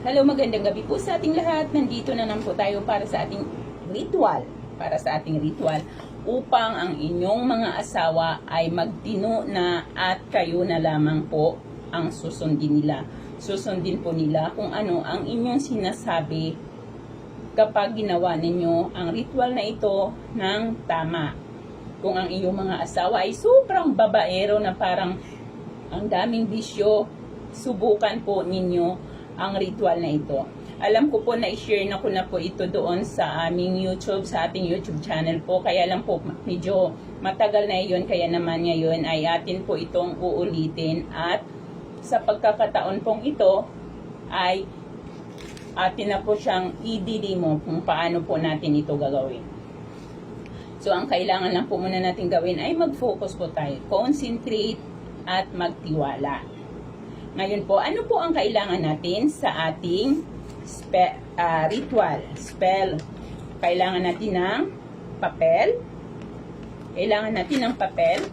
Hello, magandang gabi po sa ating lahat. Nandito na naman po tayo para sa ating ritual. Para sa ating ritual upang ang inyong mga asawa ay magtino na at kayo na lamang po ang susundin nila. Susundin po nila kung ano ang inyong sinasabi kapag ginawa ninyo ang ritual na ito ng tama. Kung ang iyong mga asawa ay sobrang babaero na parang ang daming bisyo, subukan po ninyo ang ritual na ito. Alam ko po na i-share na ko na po ito doon sa aming YouTube, sa ating YouTube channel po. Kaya lang po medyo matagal na yun, kaya naman ngayon ay atin po itong uulitin. At sa pagkakataon pong ito ay atin na po siyang idilimo kung paano po natin ito gagawin. So, ang kailangan lang po muna natin gawin ay mag-focus po tayo. Concentrate at magtiwala. Ngayon po, ano po ang kailangan natin sa ating spe, ah, ritual, spell? Kailangan natin ng papel. Kailangan natin ng papel.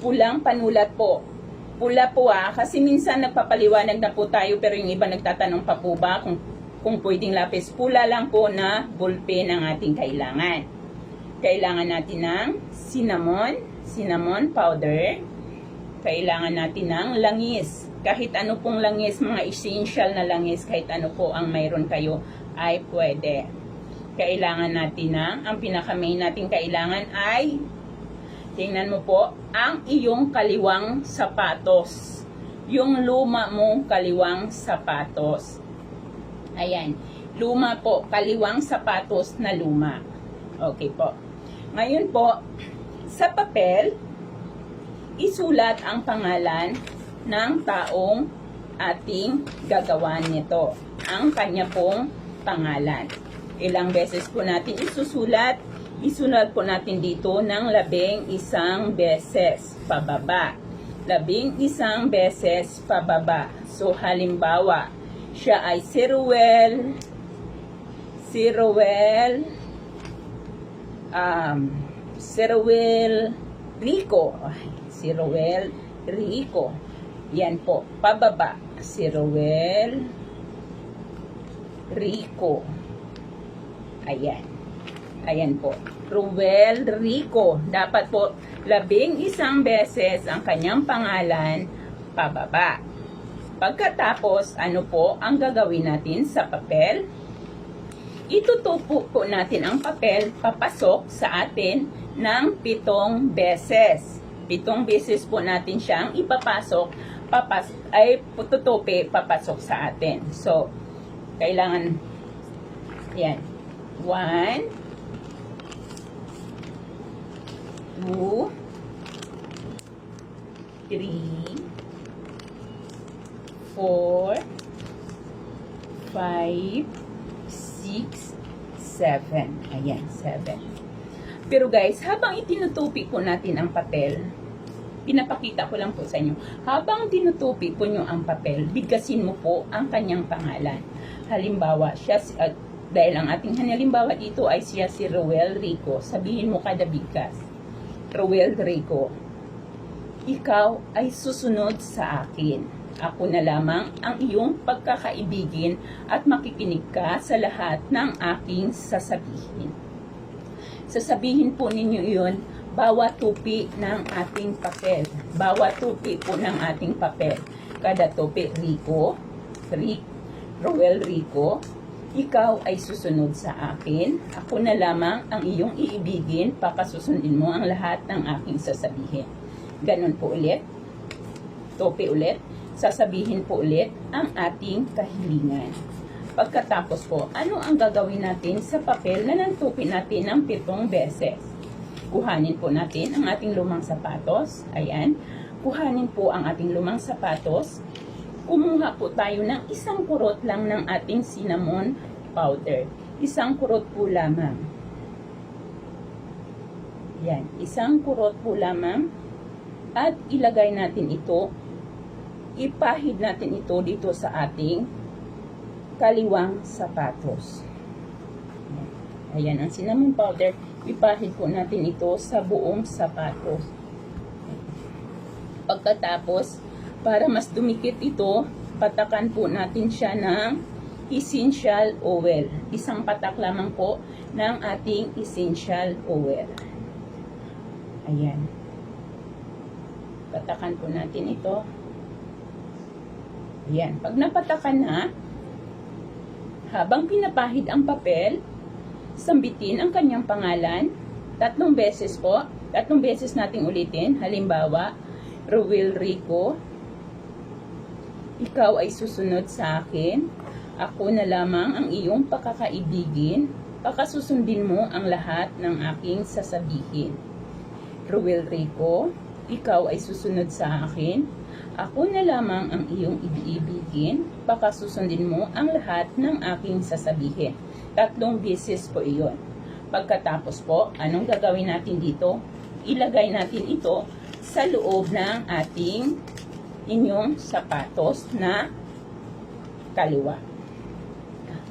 Pulang panulat po. Pula po ah, kasi minsan nagpapaliwanag na po tayo pero yung iba nagtatanong pa po ba kung, kung pwedeng lapis. Pula lang po na ballpen ang ating kailangan. Kailangan natin ng cinnamon, cinnamon powder. Kailangan natin ng langis. Kahit ano pong langis, mga essential na langis, kahit ano po ang mayroon kayo, ay pwede. Kailangan natin ng, ang pinaka-main natin kailangan ay, tingnan mo po, ang iyong kaliwang sapatos. Yung luma mong kaliwang sapatos. Ayan. Luma po, kaliwang sapatos na luma. Okay po. Ngayon po, sa papel, isulat ang pangalan ng taong ating gagawan nito. Ang kanya pong pangalan. Ilang beses po natin isusulat. Isulat po natin dito ng labing isang beses pababa. Labing isang beses pababa. So, halimbawa, siya ay si Ruel, si Ruel, um, si Ruel Rico. Si Ruel Rico. Yan po, pababa. Si Ruel Rico. Ayan. Ayan po. Ruel Rico. Dapat po labing isang beses ang kanyang pangalan pababa. Pagkatapos, ano po ang gagawin natin sa papel? Itutupo po natin ang papel papasok sa atin ng pitong beses. Pitong beses po natin siyang ipapasok, papas ay tutupi papasok sa atin. So, kailangan, yan, one, two, three, four, five, six, seven. Ayan, seven. Pero guys, habang itinutupi po natin ang papel, pinapakita ko lang po sa inyo, habang tinutupi po nyo ang papel, bigkasin mo po ang kanyang pangalan. Halimbawa, siya, si- uh, dahil ang ating halimbawa dito ay siya si Roel Rico, sabihin mo kada bigkas, Roel Rico, ikaw ay susunod sa akin. Ako na lamang ang iyong pagkakaibigin at makikinig ka sa lahat ng aking sasabihin. Sasabihin po ninyo iyon bawat tupi ng ating papel. Bawat tupi po ng ating papel. Kada tupi, Rico, Rick, Roel Rico, ikaw ay susunod sa akin. Ako na lamang ang iyong iibigin, pakasusundin mo ang lahat ng aking sasabihin. Ganon po ulit. Topi ulit. Sasabihin po ulit ang ating kahilingan. Pagkatapos po, ano ang gagawin natin sa papel na nantupi natin ng pitong beses? Kuhanin po natin ang ating lumang sapatos. Ayan. Kuhanin po ang ating lumang sapatos. Kumuha po tayo ng isang kurot lang ng ating cinnamon powder. Isang kurot po lamang. Yan. Isang kurot po lamang. At ilagay natin ito. Ipahid natin ito dito sa ating kaliwang sapatos. Ayan, ang cinnamon powder, ipahid po natin ito sa buong sapatos. Pagkatapos, para mas dumikit ito, patakan po natin siya ng essential oil. Isang patak lamang po ng ating essential oil. Ayan. Patakan po natin ito. Ayan. Pag napatakan na, habang pinapahid ang papel, sambitin ang kanyang pangalan. Tatlong beses po. Tatlong beses nating ulitin. Halimbawa, Ruel Rico. Ikaw ay susunod sa akin. Ako na lamang ang iyong pakakaibigin. Pakasusundin mo ang lahat ng aking sasabihin. Ruel Rico, ikaw ay susunod sa akin. Ako na lamang ang iyong iibigin. Pakasusundin mo ang lahat ng aking sasabihin. Tatlong beses po iyon. Pagkatapos po, anong gagawin natin dito? Ilagay natin ito sa loob ng ating inyong sapatos na kaliwa.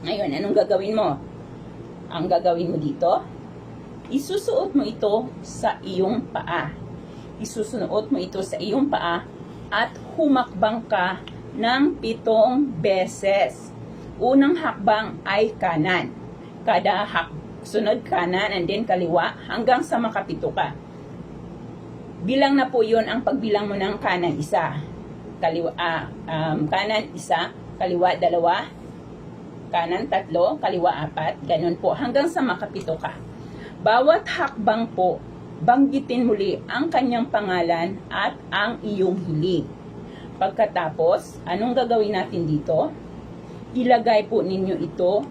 Ngayon, anong gagawin mo? Ang gagawin mo dito, isusuot mo ito sa iyong paa. Isusuot mo ito sa iyong paa at humakbang ka ng pitong beses. Unang hakbang ay kanan. Kada hak sunod kanan and then kaliwa hanggang sa makapito ka. Bilang na po yun ang pagbilang mo ng kanan isa. Kaliwa, ah, um, kanan isa, kaliwa dalawa, kanan tatlo, kaliwa apat, ganun po hanggang sa makapito ka. Bawat hakbang po, banggitin muli ang kanyang pangalan at ang iyong hiling. Pagkatapos, anong gagawin natin dito? Ilagay po ninyo ito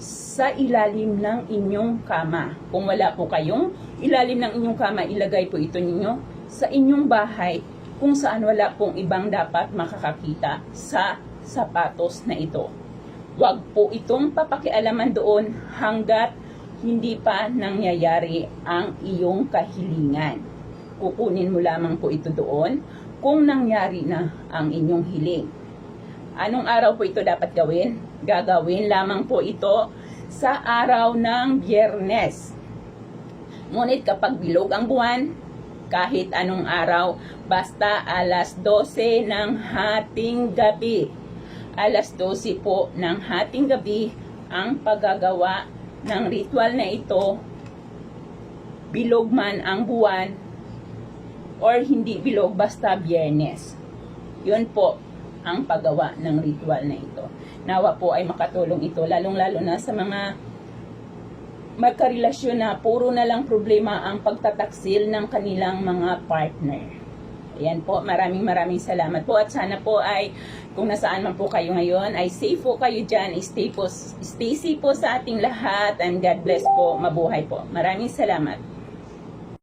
sa ilalim ng inyong kama. Kung wala po kayong ilalim ng inyong kama, ilagay po ito ninyo sa inyong bahay kung saan wala pong ibang dapat makakakita sa sapatos na ito. Huwag po itong papakialaman doon hanggat hindi pa nangyayari ang iyong kahilingan. Kukunin mo lamang po ito doon kung nangyari na ang inyong hiling. Anong araw po ito dapat gawin? Gagawin lamang po ito sa araw ng biyernes. Ngunit kapag bilog ang buwan, kahit anong araw, basta alas 12 ng hating gabi. Alas 12 po ng hating gabi ang paggagawa ng ritual na ito. Bilog man ang buwan or hindi bilog basta biyernes. Yun po ang paggawa ng ritual na ito. Nawa po ay makatulong ito, lalong-lalo na sa mga magkarelasyon na puro na lang problema ang pagtataksil ng kanilang mga partner. Ayan po, maraming maraming salamat po at sana po ay kung nasaan man po kayo ngayon ay safe po kayo dyan, stay, po, stay safe po sa ating lahat and God bless po, mabuhay po. Maraming salamat.